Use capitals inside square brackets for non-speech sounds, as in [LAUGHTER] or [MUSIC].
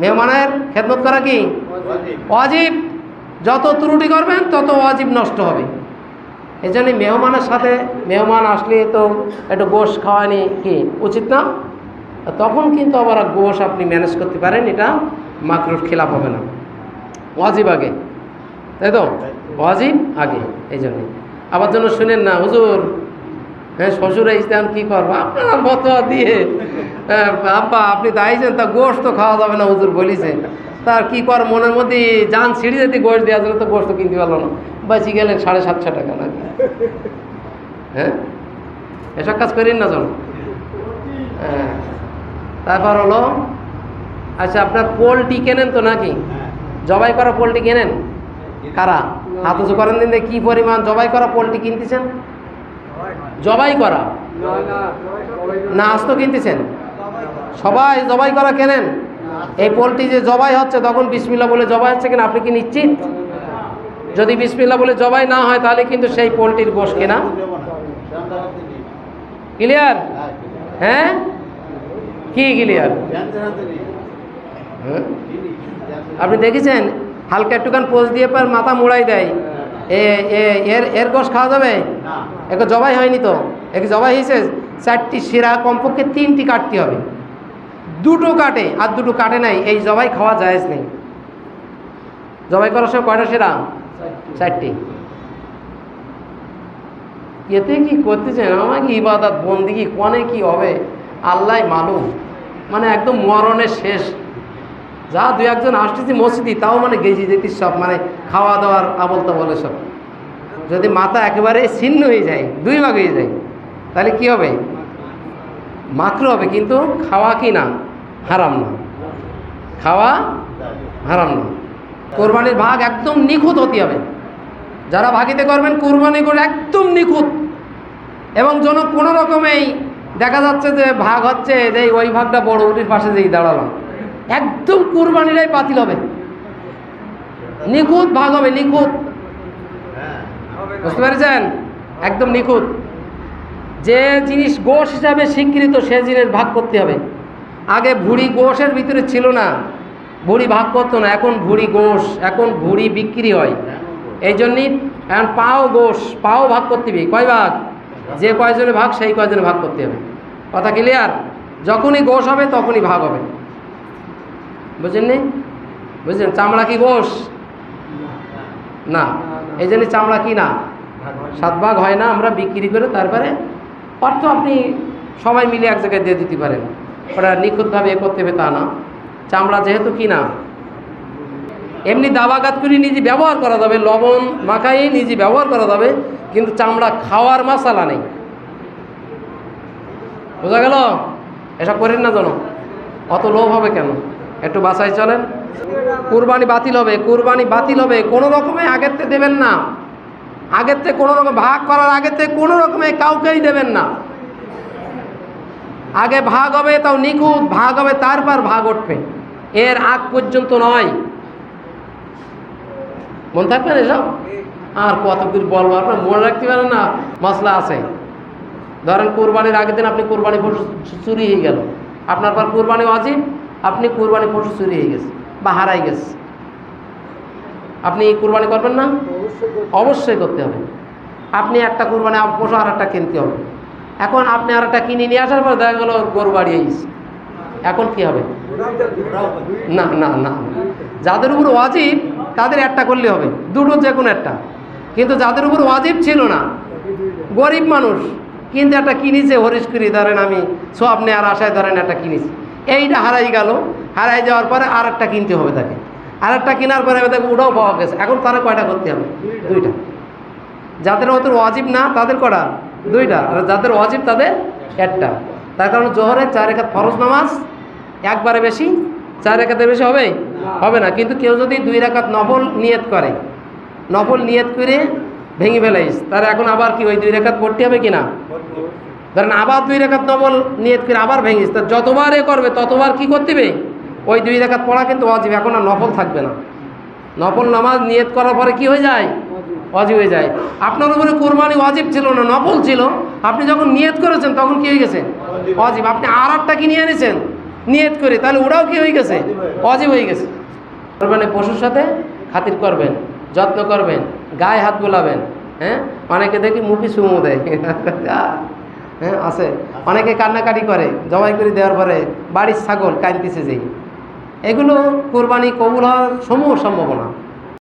মেহমানের খেদমত করা কি? অজীব। যত ত্রুটি করবেন, তত অজীব নষ্ট হবে। এই জন্য মেহমানের সাথে মেহমান আসলে তো একটু গোশ খাওয়ানি কি উচিত না? তখন কিন্তু আবার গোশ আপনি ম্যানেজ করতে পারেন, এটা মাকরুর খেলাপ হবে না। ওয়াজিব আগে, তাই তো? ওয়াজিব আগে এই জন্য আবার জন্য শুনেন না, হুজুর হ্যাঁ শ্বশুরে ইসলাম কী করব? আপনারা মতো দিয়ে আব্বা, আপনি দাইছেন তা গোশ তো খাওয়া যাবে না, হুজুর বলিছে। তার কি কর, মনের মধ্যে যান ছিঁড়ে যেতে, গোশ দেওয়া জন্য তো গোশ তো কিনতে পারল না। বাঁচি গেলেন সাড়ে সাতশো টাকা নাকি? হ্যাঁ? এসব কাজ করেন না জন? হ্যাঁ তারপর হলো আচ্ছা আপনার পোলট্রি কেনেন তো নাকি? জবাই করা পোলট্রি কেনেন? কারা? হাত উঁচু করেন দিন কি পরিমাণ জবাই করা পোলট্রি কিনতেছেন? জবাই করা? না, আস্ত কিনতেছেন? সবাই জবাই করা কেনেন? এই পোলট্রি যে জবাই হচ্ছে, তখন বিসমিল্লা বলে জবাই হচ্ছে কিনা আপনি কি নিশ্চিত? যদি বিসমিল্লা বলে জবাই না হয়, তাহলে কিন্তু সেই পোলট্রির গোশ কেনা? ক্লিয়ার? হ্যাঁ? কি ক্লিয়ার? আপনি দেখেছেন? হালকা একটুখান পোজ দিয়ে পর মাথা মোড়াই দেয়। এ এর এর গোশ খাওয়া যাবে? একে জবাই হয়নি তো। একে জবাই হয়েছে চারটি শিরা কমপক্ষে তিনটি কাটতে হবে। দুটো কাটে আর দুটো কাটে নাই এই জবাই খাওয়া যায় নেই। জবাই করার সময় কয়টা শিরা চারটি। এতে কি করতেছেন? আমাকে ইবাদত বন্দিগি কনে কি হবে? আল্লাহ মালুম। মানে একদম মরণের শেষ। যা দু একজন আসতেছি মসজিদি তাও মানে গেজি যেতি সব মানে খাওয়া দাওয়ার আবল বলে সব। যদি মাথা একেবারে ছিন্ন হয়ে যায় দুই ভাগ হয়ে যায় তাহলে কি হবে? মাকরু হবে কিন্তু খাওয়া কি না? হারাম না। খাওয়া হারাম না। কোরবানির ভাগ একদম নিখুঁত হতে হবে। যারা ভাগিতে করবেন, কোরবানি করে একদম নিখুঁত। এবং যেন কোনো রকমেই দেখা যাচ্ছে যে ভাগ হচ্ছে, যে ওই ভাগটা বড় উটির পাশে যেই দাঁড়ালাম। একদম কোরবানিটাই বাতিল হবে। নিখুঁত ভাগ হবে, নিখুঁত। বুঝতে পেরেছেন? একদম নিখুঁত। যে জিনিস গোষ হিসাবে স্বীকৃত, সে জিনিস ভাগ করতে হবে। আগে ভুড়ি গোষের ভিতরে ছিল না, ভুড়ি ভাগ করতো না, এখন ভুড়ি গোশ, এখন ভুড়ি বিক্রি হয়। এই জন্যই এখন পাও গোশ, পাও ভাগ করতে হবে। কয় ভাগ? যে কয়জনে ভাগ, সেই কয়জনে ভাগ করতে হবে। কথা ক্লিয়ার যখনই গোশ হবে, তখনই ভাগ হবে। বুঝলেননি বুঝলেন চামড়া কি গোশ? না। এই জন্য চামড়া কি না? সাত ভাগ হয় না, আমরা বিক্রি করে তারপরে অর্থ আপনি সবাই মিলে এক জায়গায় দিয়ে দিতে পারেন। ওটা নিখুঁতভাবে এ করতে হবে তা না। চামড়া যেহেতু কি না এমনি দাবাগাত করে নিজে ব্যবহার করা যাবে, লবণ মাখাই নিজে ব্যবহার করা যাবে, কিন্তু চামড়া খাওয়ার মশালা নেই। বোঝা গেল? এসব করেন না যেন। অত লোভ হবে কেন? একটু বাসায় চলেন। কুরবানি বাতিল হবে, কুরবানি বাতিল হবে। কোনো রকমে আগের থেকে দেবেন না। আগের থেকে কোনো রকম ভাগ করার আগের থেকে কোনো রকমে কাউকেই দেবেন না। আগে ভাগ হবে তাও নিখুঁত ভাগ হবে তারপর ভাগ উঠবে। এর আগ পর্যন্ত নয়। মন থাকবেন এসব? আর কত কিছু বলব আপনার মনে রাখতে পারেন না মশলা আছে। ধরেন কোরবানির আগের দিন আপনি কোরবানি পশু চুরি হয়ে গেল। আপনার পর কোরবানি অজিব আপনি কোরবানি পশু চুরি হয়ে গেছে বা হারাই গেছে। আপনি কোরবানি করবেন না? অবশ্যই করতে হবে। আপনি একটা কোরবানি পশু আর একটা কিনতে হবে। এখন আপনি আর একটা কিনে নিয়ে আসার পর দেখা গেল গরু বাড়ি গেছে। এখন কি হবে? না না না। যাদের উপর ওয়াজিব, তাদের একটা করলে হবে। দুটো যে কোনো একটা। কিন্তু যাদের উপর ওয়াজিব ছিল না, গরিব মানুষ, কিন্তু একটা কিনেছে, হরিশ করি, ধরেন আমি সব আর আশায় ধরেন একটা কিনেছি। এইটা হারাই গেল। হারাই যাওয়ার পরে আর একটা কিনতে হবে তাকে। আর একটা কেনার পরে দেখো ওটাও পাওয়া গেছে। এখন তারা কয়টা করতে হবে? দুইটা। যাদের হয়তো ওয়াজিব না, তাদের কটা? দুইটা আর যাদের ওয়াজিব তাদের একটা। তার কারণ জোহরের চার একাত ফরজ নামাজ, একবারে বেশি, চার একাতে বেশি হবে? হবে না। কিন্তু কেউ যদি দুই রেখাত নফল নিয়ত করে, নফল নিয়ত করে ভেঙে ফেলাইস তার এখন আবার কি ওই দুই রেখাত পড়তে হবে কি না? ধরেন আবার দুই রেখাত নবল নিয়ত করে আবার ভেঙিস, তা যতবার এ করবে, ততবার কি করতে হবে? ওই দুই রেখাত পড়া কিন্তু অজীব এখন আর নফল থাকবে না। নফল নামাজ নিয়ত করার পরে কি হয়ে যায়? অজীব হয়ে যায়। আপনার উপরে কোরবানি অজীব ছিল না, নফল ছিল। আপনি যখন নিয়ত করেছেন, তখন কি হয়ে গেছে? অজীব আপনি আর একটা কি নিয়ে এনেছেন? নিয়ত করে। তাহলে ওরাও কি হয়ে গেছে? অজীব হয়ে গেছে। কোরবানি পশুর সাথে খাতির করবেন, যত্ন করবেন, গায়ে হাত বোলাবেন হ্যাঁ? অনেকে দেখি মুখি চুমু দেয়। [LAUGHS] হ্যাঁ আছে। অনেকে কান্নাকাটি করে, জবাই করে দেওয়ার পরে বাড়ির ছাগল কানতেছে যেই। এগুলো কোরবানি কবুল হওয়ার সমূহ সম্ভাবনা।